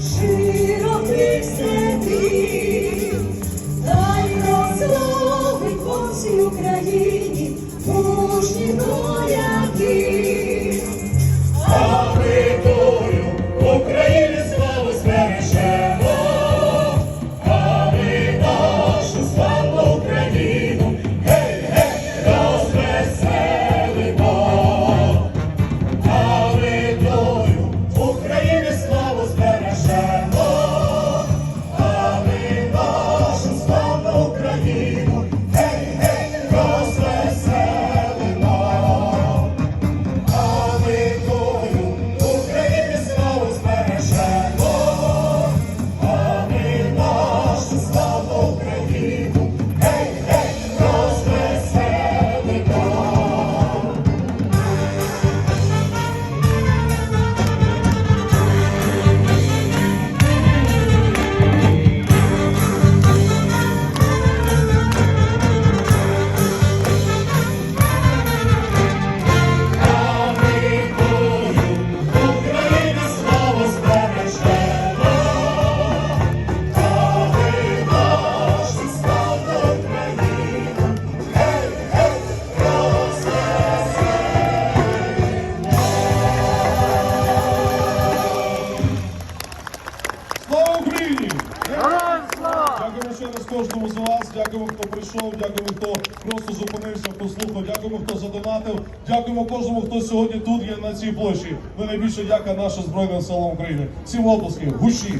Jesus. Кожному з вас. Дякуємо, хто прийшов, дякуємо, хто просто зупинився, послухав. дякуємо, хто задонатив. Дякуємо кожному, хто сьогодні тут є на цій площі. Ми найбільше дяка нашим Збройним силам України. Всім обласки, гущі!